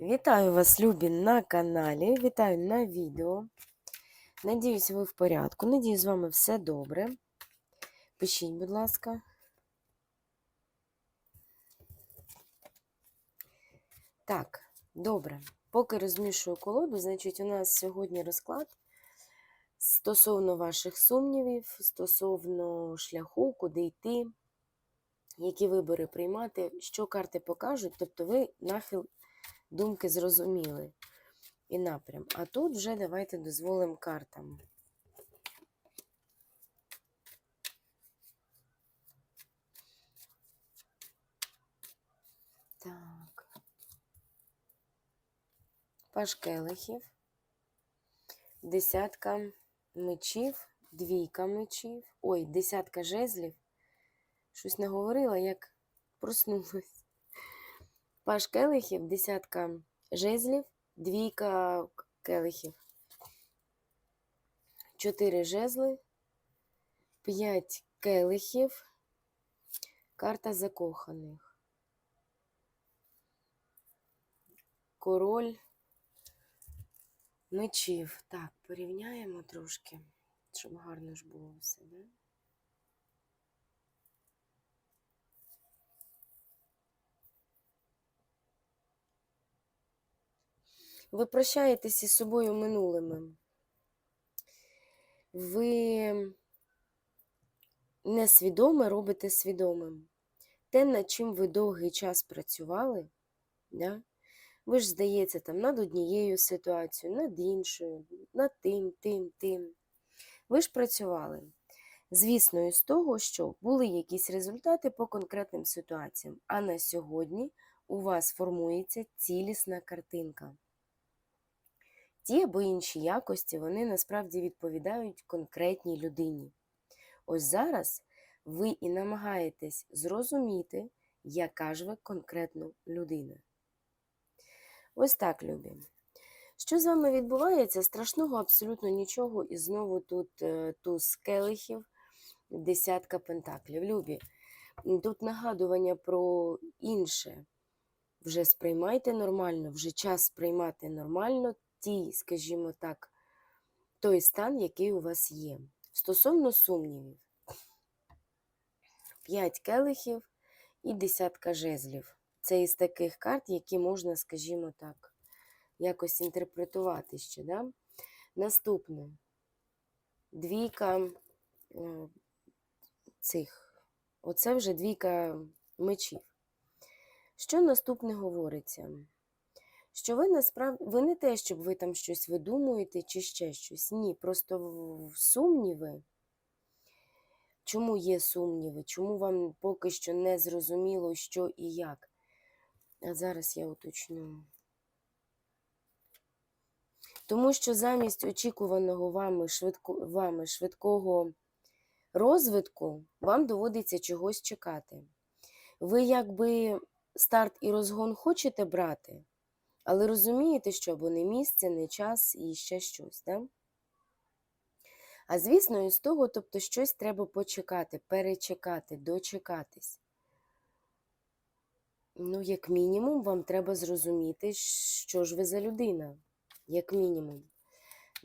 Вітаю вас, любі, на каналі. Вітаю на відео. Надіюсь, ви в порядку. Надіюсь, з вами все добре. Пишіть, будь ласка. Так, добре. Поки розмішую колоду, значить, у нас сьогодні розклад стосовно ваших сумнівів, стосовно шляху, куди йти, які вибори приймати, що карти покажуть. Тобто ви нахил думки зрозуміли і напрям. А тут вже давайте дозволимо картам. Так. Паш келихів, десятка мечів, двійка мечів, ой, десятка жезлів. Щось не говорила, як проснулась. Паш келихів, десятка жезлів, двійка келихів. Чотири жезли, п'ять келихів, карта закоханих. Король мечів. Так, порівняємо трошки, щоб гарно ж було все, да? Ви прощаєтесь із собою минулими. Ви несвідоме робите свідомим. Те, над чим ви довгий час працювали, да? ви ж, здається, там над однією ситуацією, над іншою, над тим, тим, тим. Ви ж працювали. Звісно, із того, що були якісь результати по конкретним ситуаціям, а на сьогодні у вас формується цілісна картинка. Ті або інші якості вони насправді відповідають конкретній людині. Ось зараз ви і намагаєтесь зрозуміти, яка ж ви конкретно людина. Ось так, любі. Що з вами відбувається? Страшного абсолютно нічого, і знову тут е, туз келихів, десятка пентаклів. Любі, тут нагадування про інше. Вже сприймайте нормально, вже час сприймати нормально ті, скажімо так, той стан, який у вас є. Стосовно сумнівів, 5 келихів і десятка жезлів. Це із таких карт, які можна, скажімо так, якось інтерпретувати ще. Да? Наступне двійка е, цих. Оце вже двійка мечів. Що наступне говориться? Що ви насправді ви не те, щоб ви там щось видумуєте чи ще щось. Ні, просто сумніви. Чому є сумніви? Чому вам поки що не зрозуміло, що і як? А зараз я уточню. Тому що замість очікуваного вами, швидко, вами швидкого розвитку вам доводиться чогось чекати. Ви якби старт і розгон хочете брати, але розумієте, що бо не місце, не час і ще щось, да? А звісно, із того, тобто щось треба почекати, перечекати, дочекатись. Ну, як мінімум, вам треба зрозуміти, що ж ви за людина, як мінімум.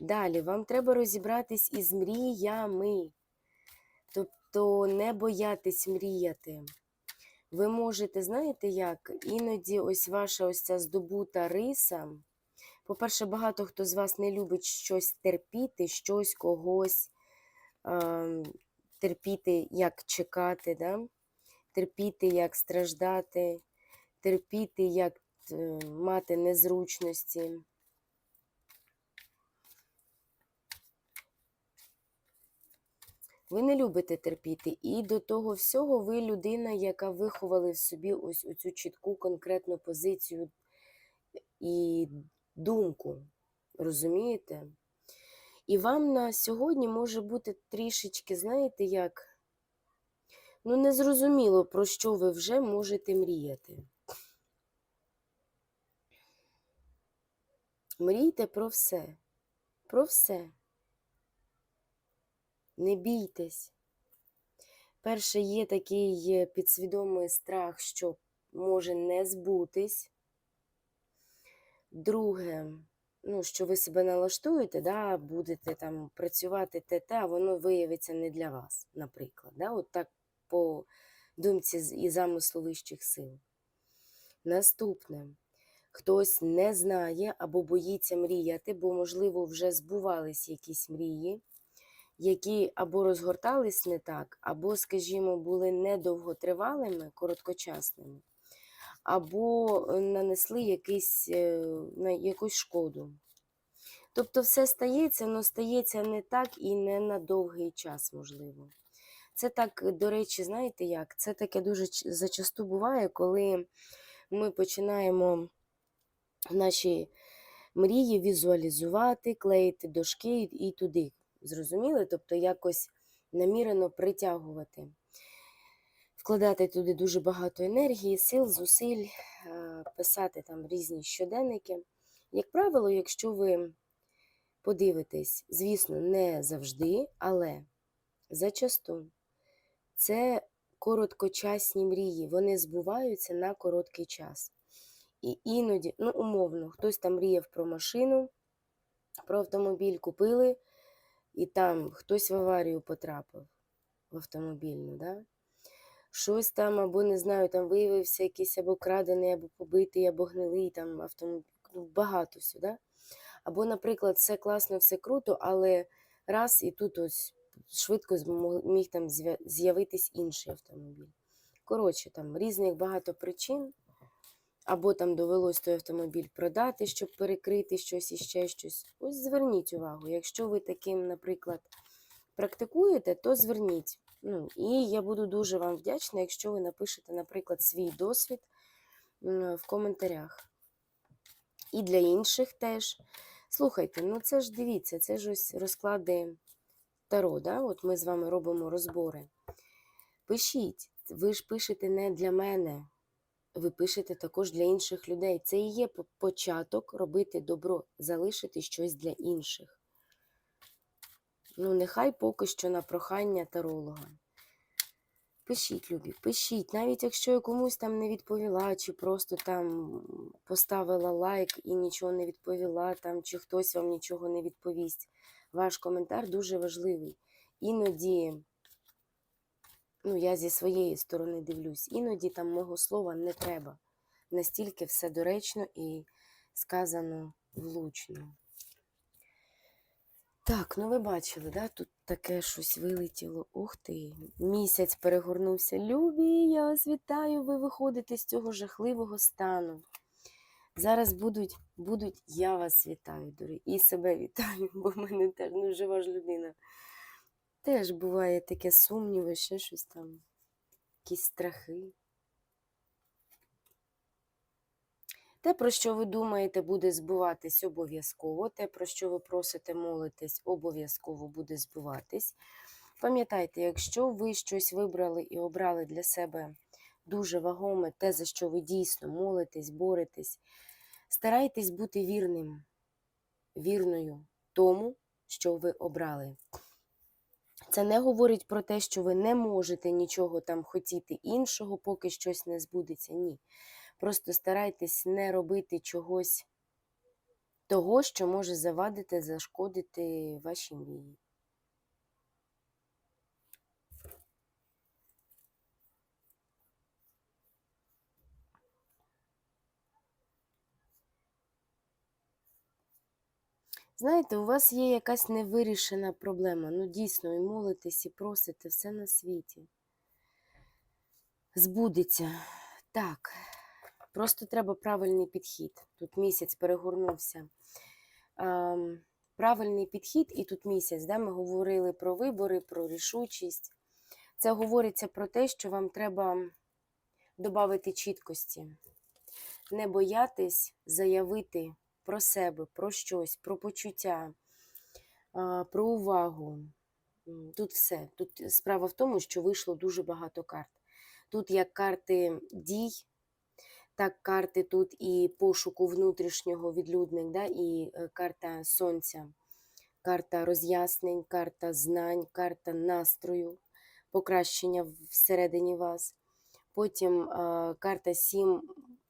Далі, вам треба розібратись із мріями, тобто не боятись мріяти. Ви можете, знаєте як, іноді ось ваша ось ця здобута риса. По-перше, багато хто з вас не любить щось терпіти, щось когось е, терпіти, як чекати, да? терпіти, як страждати, терпіти, як е, мати незручності. Ви не любите терпіти. І до того всього ви людина, яка виховала в собі ось оцю чітку конкретну позицію і думку. Розумієте? І вам на сьогодні може бути трішечки, знаєте, як? Ну, незрозуміло, про що ви вже можете мріяти. Мрійте про все. Про все. Не бійтесь. Перше, є такий підсвідомий страх, що може не збутись. Друге, ну, що ви себе налаштуєте, да, будете там працювати те, те, а воно виявиться не для вас, наприклад. Да? От так по думці і замислу вищих сил. Наступне. Хтось не знає або боїться мріяти, бо, можливо, вже збувались якісь мрії, які або розгортались не так, або, скажімо, були недовготривалими, короткочасними, або е, нанесли якийсь, е, якусь шкоду. Тобто все стається, але стається не так і не на довгий час, можливо. Це так, до речі, знаєте як? Це таке дуже зачасту буває, коли ми починаємо наші мрії візуалізувати, клеїти дошки і туди. Зрозуміли? Тобто якось намірено притягувати, вкладати туди дуже багато енергії, сил, зусиль, е, писати там різні щоденники. Як правило, якщо ви подивитесь, звісно, не завжди, але зачасту це короткочасні мрії, вони збуваються на короткий час. І іноді, ну, умовно, хтось там мріяв про машину, про автомобіль купили, і там хтось в аварію потрапив в автомобільну, да? Щось там, або не знаю, там виявився якийсь або крадений, або побитий, або гнилий там автомобіль. Ну, багато всього, да? Або, наприклад, все класно, все круто, але раз і тут ось швидко міг там з'явитись інший автомобіль. Коротше, там різних багато причин. Або там довелось той автомобіль продати, щоб перекрити щось і ще щось. Ось зверніть увагу. Якщо ви таким, наприклад, практикуєте, то зверніть. Ну, і я буду дуже вам вдячна, якщо ви напишете, наприклад, свій досвід в коментарях. І для інших теж. Слухайте, ну це ж дивіться, це ж ось розклади Таро, да? От ми з вами робимо розбори. Пишіть, ви ж пишете не для мене, ви пишете також для інших людей. Це і є початок робити добро, залишити щось для інших. Ну, нехай поки що на прохання таролога. Пишіть, любі, пишіть, навіть якщо я комусь там не відповіла, чи просто там поставила лайк і нічого не відповіла, там, чи хтось вам нічого не відповість. Ваш коментар дуже важливий. Іноді, ну я зі своєї сторони дивлюсь, іноді там мого слова не треба. Настільки все доречно і сказано влучно. Так, ну ви бачили, да? тут таке щось вилетіло. Ух ти, місяць перегорнувся. Любі, я вас вітаю, ви виходите з цього жахливого стану. Зараз будуть, будуть, я вас вітаю, дорогі, і себе вітаю, бо в мене теж ну, жива ж людина. Теж буває таке сумніви, ще щось там, якісь страхи. Те, про що ви думаєте, буде збуватись обов'язково. Те, про що ви просите молитесь, обов'язково буде збуватись. Пам'ятайте, якщо ви щось вибрали і обрали для себе дуже вагоме, те, за що ви дійсно молитесь, боретесь, старайтесь бути вірним, вірною тому, що ви обрали. Це не говорить про те, що ви не можете нічого там хотіти іншого, поки щось не збудеться. Ні. Просто старайтесь не робити чогось того, що може завадити, зашкодити вашій мрії. Знаєте, у вас є якась невирішена проблема. Ну, дійсно, і молитесь, і просите все на світі. Збудеться. Так. Просто треба правильний підхід. Тут місяць перегорнувся. Ем, правильний підхід, і тут місяць, де ми говорили про вибори, про рішучість. Це говориться про те, що вам треба додати чіткості, не боятись заявити про себе, про щось, про почуття, про увагу. Тут все. Тут справа в тому, що вийшло дуже багато карт. Тут як карти дій, так карти тут і пошуку внутрішнього відлюдник, да, і е, карта сонця, карта роз'яснень, карта знань, карта настрою, покращення всередині вас. Потім а, карта сім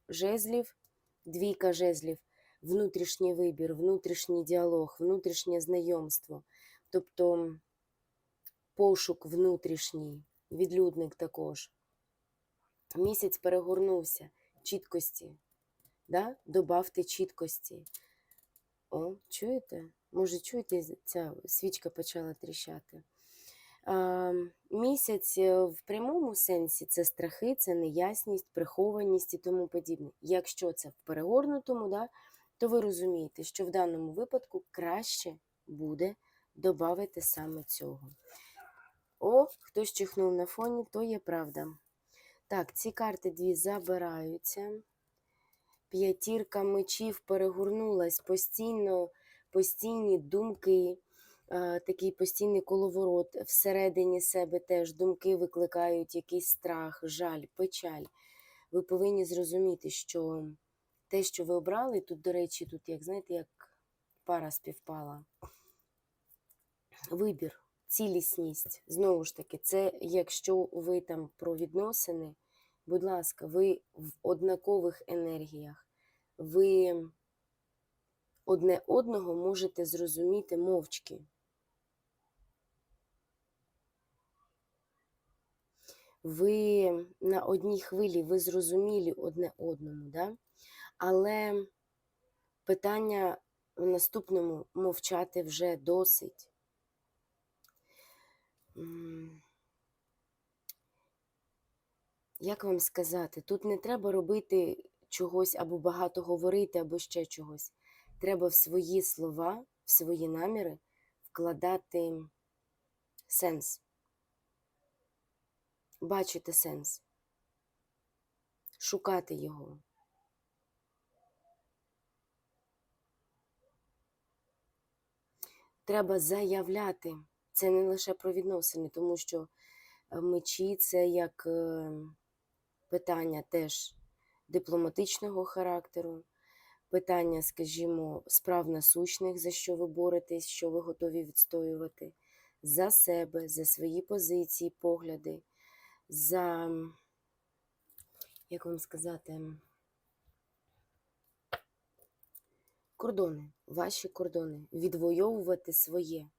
жезлів, двійка жезлів, внутрішній вибір, внутрішній діалог, внутрішнє знайомство, тобто пошук внутрішній, відлюдник також. Місяць перегорнувся чіткості. Да? Добавте чіткості. О, чуєте? Може, чуєте, ця свічка почала тріщати. А, місяць е, в прямому сенсі це страхи, це неясність, прихованість і тому подібне. Якщо це в перегорнутому, да, то ви розумієте, що в даному випадку краще буде додати саме цього. О, хтось чихнув на фоні, то є правда. Так, ці карти дві забираються. П'ятірка мечів перегорнулась постійно, постійні думки, е, такий постійний коловорот. Всередині себе теж думки викликають якийсь страх, жаль, печаль. Ви повинні зрозуміти, що те, що ви обрали, тут, до речі, тут, як знаєте, як пара співпала. Вибір, цілісність. Знову ж таки, це якщо ви там про відносини. Будь ласка, ви в однакових енергіях. Ви одне одного можете зрозуміти мовчки. Ви на одній хвилі, ви зрозумілі одне одному, да? Але питання в наступному мовчати вже досить. Як вам сказати, тут не треба робити чогось або багато говорити, або ще чогось. Треба в свої слова, в свої наміри вкладати сенс. Бачити сенс, шукати його. Треба заявляти. Це не лише про відносини, тому що е, мечі це як е, питання теж дипломатичного характеру, питання, скажімо, справ насущних, за що ви боретесь, що ви готові відстоювати, за себе, за свої позиції, погляди, за, як вам сказати, кордони, ваші кордони, відвоювати своє.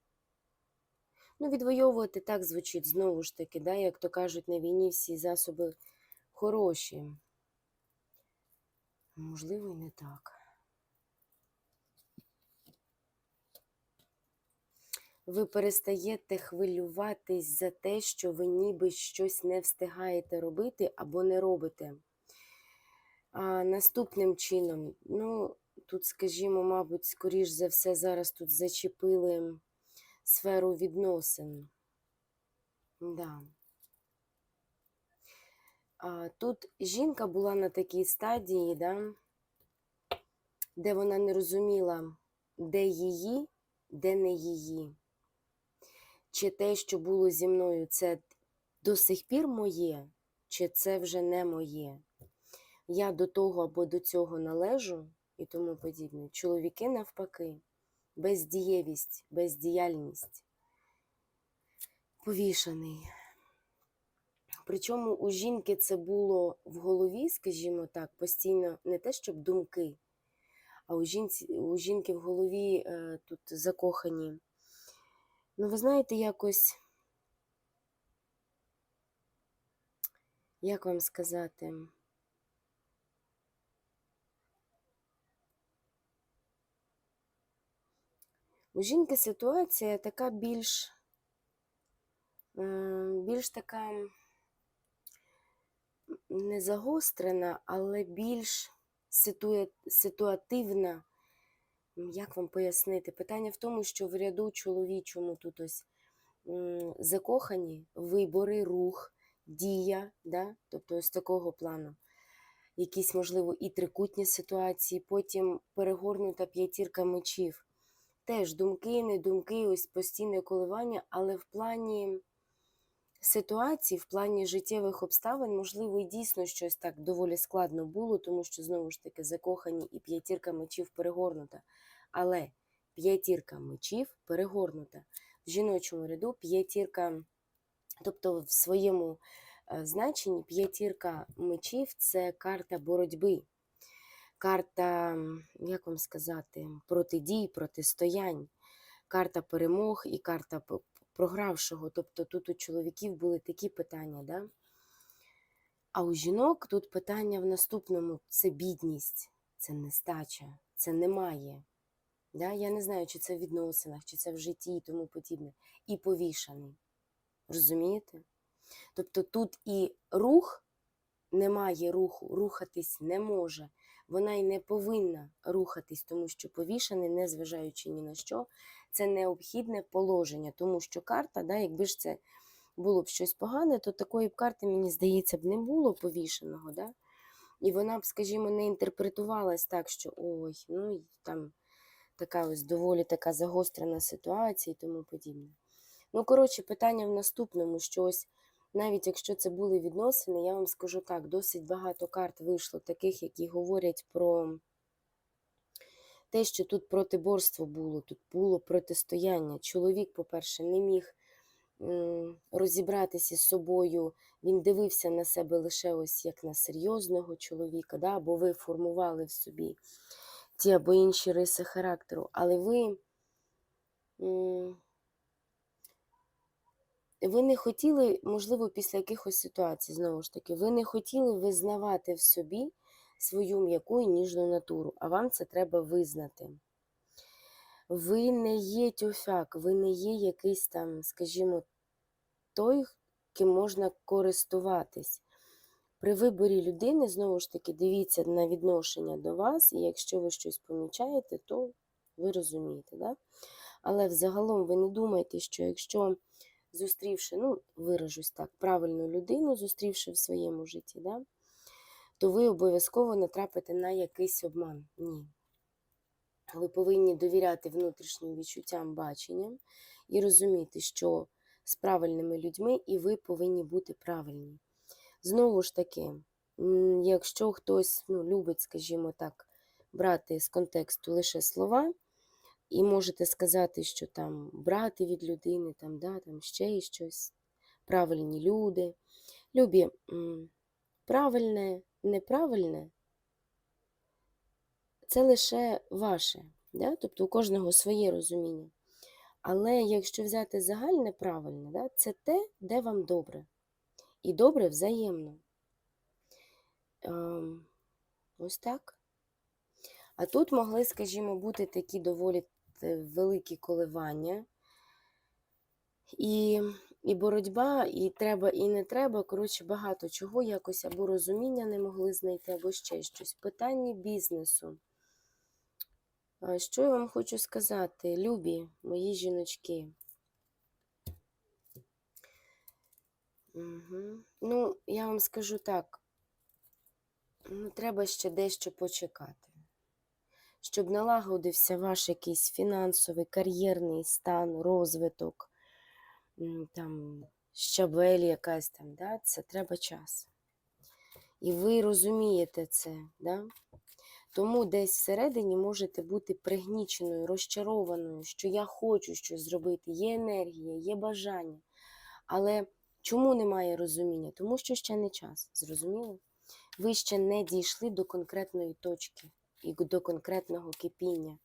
Ну, відвоювати так звучить знову ж таки, да, як то кажуть, на війні всі засоби хороші. Можливо, і не так. Ви перестаєте хвилюватись за те, що ви ніби щось не встигаєте робити або не робите. А наступним чином, ну, тут, скажімо, мабуть, скоріш за все, зараз тут зачепили сферу відносин. Да. А, Тут жінка була на такій стадії, да, де вона не розуміла, де її, де не її. Чи те, що було зі мною, це до сих пір моє, чи це вже не моє. Я до того або до цього належу і тому подібне. Чоловіки навпаки, бездієвість, бездіяльність, повішаний. Причому у жінки це було в голові, скажімо так, постійно не те, щоб думки, а у, жінці, у жінки в голові е, тут закохані. Ну, ви знаєте, якось, як вам сказати? У жінки ситуація така більш, е, більш така не загострена, але більш ситуа... ситуативна. Як вам пояснити? Питання в тому, що в ряду чоловічому тут ось закохані вибори, рух, дія, да? тобто ось такого плану. Якісь, можливо, і трикутні ситуації, потім перегорнута п'ятірка мечів. Теж думки, не думки, ось постійне коливання, але в плані ситуацій, в плані життєвих обставин, можливо, і дійсно щось так доволі складно було, тому що, знову ж таки, закохані і п'ятірка мечів перегорнута. Але п'ятірка мечів перегорнута. В жіночому ряду п'ятірка, тобто в своєму е, значенні п'ятірка мечів це карта боротьби. Карта, як вам сказати, протидій, протистоянь, карта перемог і карта програвшого. Тобто тут у чоловіків були такі питання, да? а у жінок тут питання в наступному: це бідність, це нестача, це немає. Да? Я не знаю, чи це в відносинах, чи це в житті і тому подібне. І повішаний. Розумієте? Тобто тут і рух немає руху, рухатись не може. Вона й не повинна рухатись, тому що повішений, незважаючи ні на що, це необхідне положення, тому що карта, да, якби ж це було б щось погане, то такої б карти, мені здається, б не було повішеного. Да? І вона б, скажімо, не інтерпретувалась так, що ой, ну там така ось доволі така загострена ситуація і тому подібне. Ну, коротше, питання в наступному, що ось навіть якщо це були відносини, я вам скажу так, досить багато карт вийшло, таких, які говорять про те, що тут протиборство було, тут було протистояння. Чоловік, по-перше, не міг розібратися з собою, він дивився на себе лише ось як на серйозного чоловіка, да? або ви формували в собі ті або інші риси характеру, але ви. Ви не хотіли, можливо, після якихось ситуацій, знову ж таки, ви не хотіли визнавати в собі свою м'яку і ніжну натуру, а вам це треба визнати. Ви не є тюфяк, ви не є якийсь там, скажімо, той, ким можна користуватись. При виборі людини, знову ж таки, дивіться на відношення до вас, і якщо ви щось помічаєте, то ви розумієте. Да? Але взагалом ви не думайте, що якщо зустрівши, ну, виражусь так, правильну людину, зустрівши в своєму житті, да, то ви обов'язково натрапите на якийсь обман. Ні. Ви повинні довіряти внутрішнім відчуттям, баченням і розуміти, що з правильними людьми і ви повинні бути правильні. Знову ж таки, якщо хтось ну, любить, скажімо так, брати з контексту лише слова, і можете сказати, що там брати від людини, там, да, там ще щось, правильні люди. Любі, правильне, неправильне це лише ваше, да? тобто у кожного своє розуміння. Але якщо взяти загальне правильне, да, це те, де вам добре. І добре взаємно. Ем, ось так. А тут могли, скажімо, бути такі доволі е, великі коливання. І, і боротьба, і треба, і не треба. Коротше, багато чого якось або розуміння не могли знайти, або ще щось. Питання бізнесу. Що я вам хочу сказати, любі мої жіночки? Угу. Ну, я вам скажу так, ну, треба ще дещо почекати, щоб налагодився ваш якийсь фінансовий, кар'єрний стан, розвиток, там, щабель якась там, да? це треба час. І ви розумієте це, да? Тому десь всередині можете бути пригніченою, розчарованою, що я хочу щось зробити, є енергія, є бажання. Але чому немає розуміння? Тому що ще не час, зрозуміло? Ви ще не дійшли до конкретної точки і до конкретного кипіння.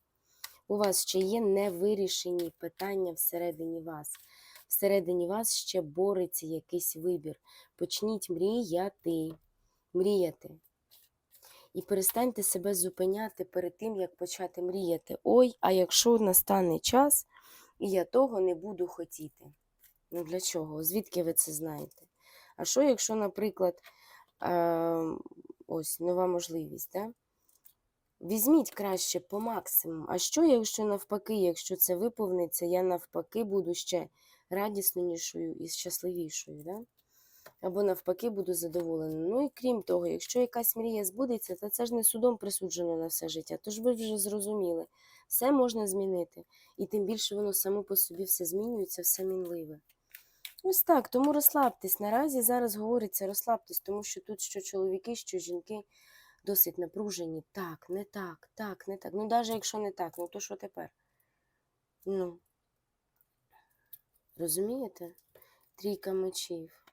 У вас ще є невирішені питання всередині вас. Всередині вас ще бореться якийсь вибір. Почніть мріяти, мріяти. І перестаньте себе зупиняти перед тим, як почати мріяти. Ой, а якщо настане час, і я того не буду хотіти. Ну для чого? Звідки ви це знаєте? А що, якщо, наприклад, е, ось нова можливість, да? Візьміть краще по максимуму. А що, якщо навпаки, якщо це виповниться, я навпаки буду ще радіснішою і щасливішою. Да? Або навпаки буду задоволена. Ну і крім того, якщо якась мрія збудеться, то це ж не судом присуджено на все життя. Тож ви вже зрозуміли, все можна змінити. І тим більше воно само по собі все змінюється, все мінливе. Ось так, тому розслабтесь. Наразі зараз говориться розслабтесь, тому що тут що чоловіки, що жінки досить напружені. Так, не так, так, не так. Ну, навіть якщо не так, ну то що тепер? Ну, розумієте? Трійка мечів.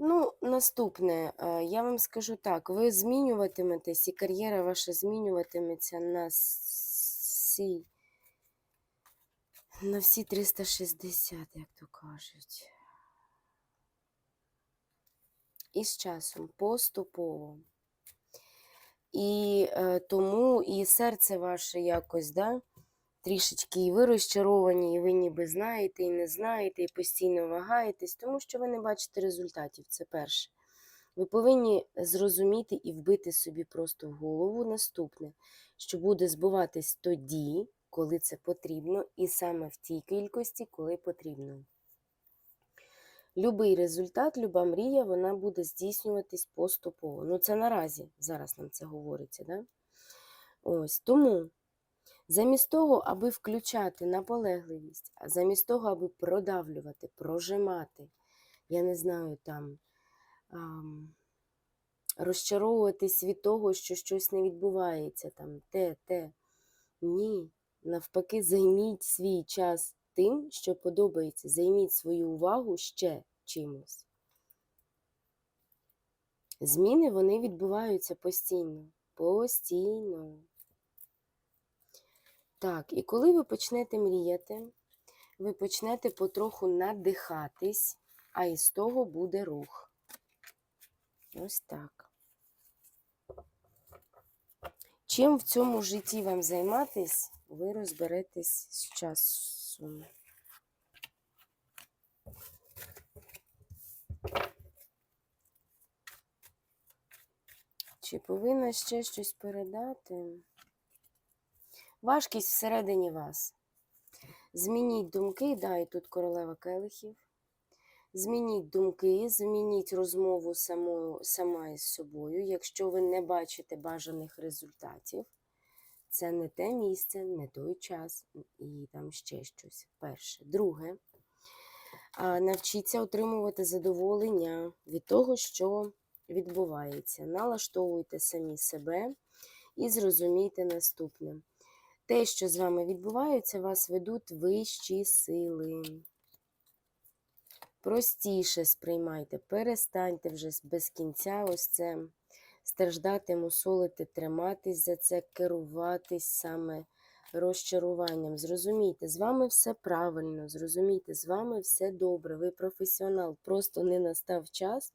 Ну, наступне, е, я вам скажу так, ви змінюватиметесь, і кар'єра ваша змінюватиметься на всі, на всі 360, як то кажуть. І з часом, поступово. І е, тому і серце ваше якось, да, трішечки і ви розчаровані, і ви ніби знаєте, і не знаєте, і постійно вагаєтесь, тому що ви не бачите результатів. Це перше. Ви повинні зрозуміти і вбити собі просто в голову наступне, що буде збуватись тоді, коли це потрібно, і саме в тій кількості, коли потрібно. Любий результат, люба мрія, вона буде здійснюватись поступово. Ну, це наразі, зараз нам це говориться. Да? Ось тому, замість того, аби включати наполегливість, а замість того, аби продавлювати, прожимати, я не знаю, там ам, розчаровуватись від того, що щось не відбувається, там те, те. Ні. Навпаки, займіть свій час тим, що подобається. Займіть свою увагу ще чимось. Зміни вони відбуваються постійно. Постійно. Так, і коли ви почнете мріяти, ви почнете потроху надихатись, а із того буде рух. Ось так. Чим в цьому житті вам займатись, ви розберетесь з часом. Чи повинна ще щось передати? Важкість всередині вас. Змініть думки, да, і тут королева келихів. Змініть думки, змініть розмову самою, сама із собою. Якщо ви не бачите бажаних результатів, це не те місце, не той час і там ще щось. Перше. Друге, навчіться отримувати задоволення від того, що відбувається. Налаштовуйте самі себе і зрозумійте наступне. Те, що з вами відбувається, вас ведуть вищі сили. Простіше сприймайте, перестаньте вже без кінця ось це страждати, мусолити, триматись за це, керуватись саме розчаруванням. Зрозумійте, з вами все правильно, зрозумійте, з вами все добре, ви професіонал, просто не настав час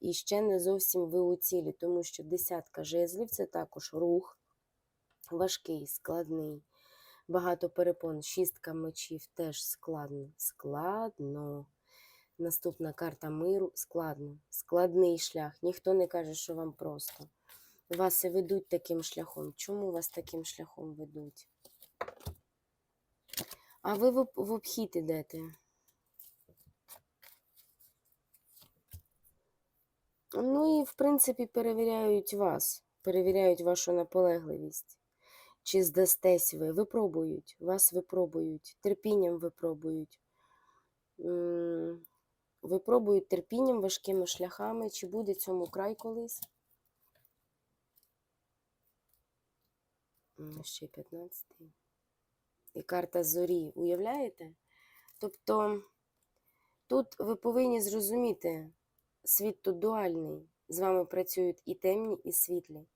і ще не зовсім ви у цілі, тому що десятка жезлів це також рух, важкий, складний. Багато перепон, шістка мечів теж складно. Складно. Наступна карта миру складно. Складний шлях. Ніхто не каже, що вам просто. Вас і ведуть таким шляхом. Чому вас таким шляхом ведуть? А ви в обхід ідете. Ну і, в принципі, перевіряють вас, перевіряють вашу наполегливість. Чи здастесь ви? Випробують, вас випробують, терпінням випробують. Випробують терпінням, важкими шляхами. Чи буде цьому край колись? Ще 15. І карта зорі. Уявляєте? Тобто тут ви повинні зрозуміти, світ тут дуальний. З вами працюють і темні, і світлі.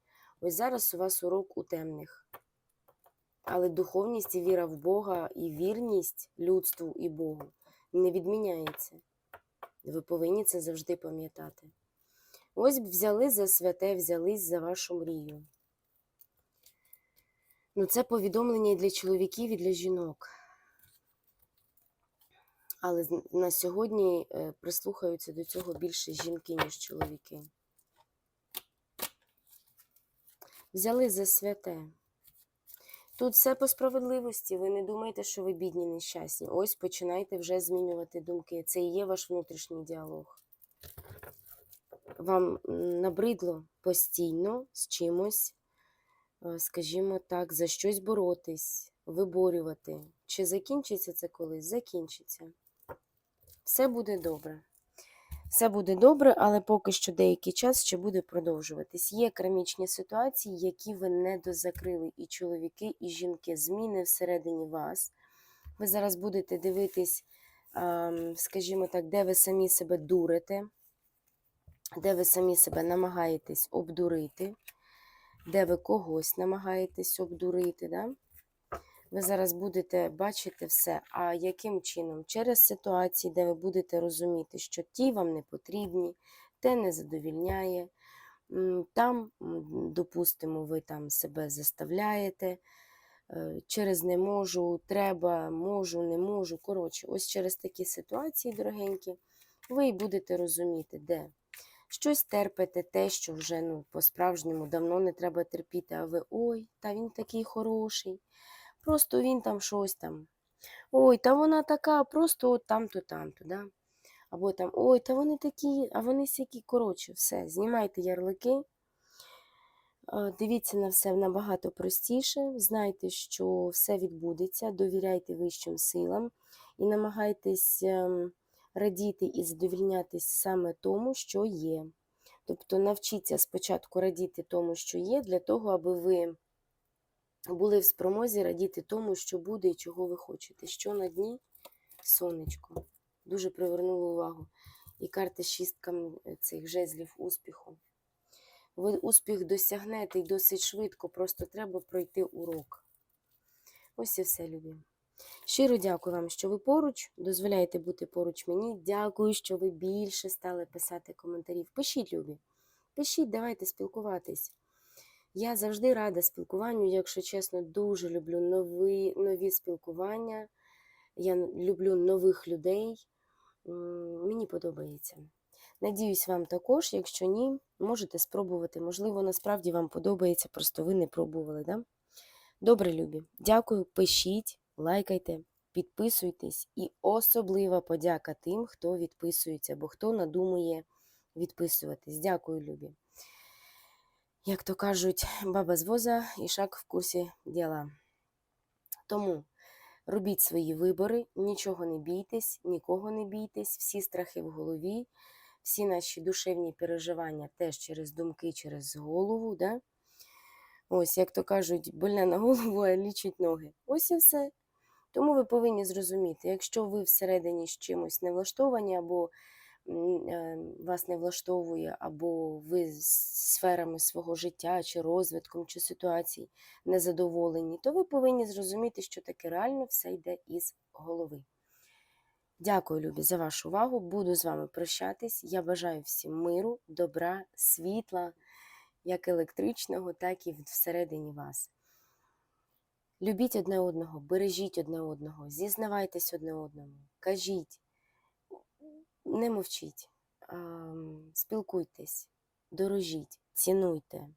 Ось зараз у вас урок у темних. Але духовність і віра в Бога, і вірність людству і Богу не відміняється. Ви повинні це завжди пам'ятати. Ось б взяли за святе, взялись за вашу мрію. Ну, це повідомлення і для чоловіків, і для жінок. Але на сьогодні е, прислухаються до цього більше жінки, ніж чоловіки. Взяли за святе. Тут все по справедливості. Ви не думайте, що ви бідні нещасні. Ось починайте вже змінювати думки. Це і є ваш внутрішній діалог. Вам набридло постійно з чимось, е, скажімо так, за щось боротись, виборювати. Чи закінчиться це колись? Закінчиться. Все буде добре. Все буде добре, але поки що деякий час ще буде продовжуватись. Є кармічні ситуації, які ви не дозакрили, і чоловіки, і жінки, зміни всередині вас. Ви зараз будете дивитись, скажімо так, де ви самі себе дурите, де ви самі себе намагаєтесь обдурити, де ви когось намагаєтесь обдурити. Да? Ви зараз будете бачити все. А яким чином? Через ситуації, де ви будете розуміти, що ті вам не потрібні, те не задовільняє. Там, допустимо, ви там себе заставляєте. е, Через не можу, треба, можу, не можу. Коротше, ось через такі ситуації, дорогенькі, ви й будете розуміти, де щось терпите, те, що вже ну, по-справжньому давно не треба терпіти, а ви ой, та він такий хороший. Просто він там щось там. Ой, та вона така, просто от там-то, там-то, да? Або там, ой, та вони такі, а вони сякі. Коротше, все, знімайте ярлики. Е, Дивіться на все набагато простіше. Знайте, що все відбудеться, довіряйте вищим силам і намагайтесь ем, радіти і задовільнятись саме тому, що є. Тобто навчіться спочатку радіти тому, що є, для того, аби ви були в спромозі радіти тому, що буде і чого ви хочете. Що на дні? Сонечко. Дуже привернуло увагу. І карта шістка цих жезлів успіху. Ви успіх досягнете і досить швидко, просто треба пройти урок. Ось і все, любі. Щиро дякую вам, що ви поруч. Дозволяєте бути поруч мені. Дякую, що ви більше стали писати коментарів. Пишіть, любі. Пишіть, давайте спілкуватись. Я завжди рада спілкуванню, якщо чесно, дуже люблю нові, нові спілкування. Я люблю нових людей. Мені подобається. Надіюсь, вам також. Якщо ні, можете спробувати. Можливо, насправді вам подобається, просто ви не пробували. Да? Добре, любі. Дякую, пишіть, лайкайте, підписуйтесь. І особлива подяка тим, хто відписується, або хто надумує відписуватись. Дякую, любі. Як то кажуть, баба з воза і шаг в курсі діла. Тому робіть свої вибори, нічого не бійтесь, нікого не бійтесь, всі страхи в голові, всі наші душевні переживання теж через думки, через голову. Да? Ось, як то кажуть, больне на голову, а лічить ноги. Ось і все. Тому ви повинні зрозуміти, якщо ви всередині з чимось не влаштовані, або вас не влаштовує, або ви сферами свого життя, чи розвитком, чи ситуацій незадоволені, то ви повинні зрозуміти, що таке реально все йде із голови. Дякую, любі, за вашу увагу. Буду з вами прощатись. Я бажаю всім миру, добра, світла, як електричного, так і всередині вас. Любіть одне одного, бережіть одне одного, зізнавайтесь одне одному, кажіть, не мовчіть, ам, спілкуйтесь, дорожіть, цінуйте,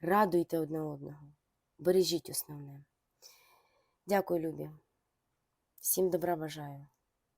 радуйте одне одного, бережіть основне. Дякую, любі. Всім добра бажаю.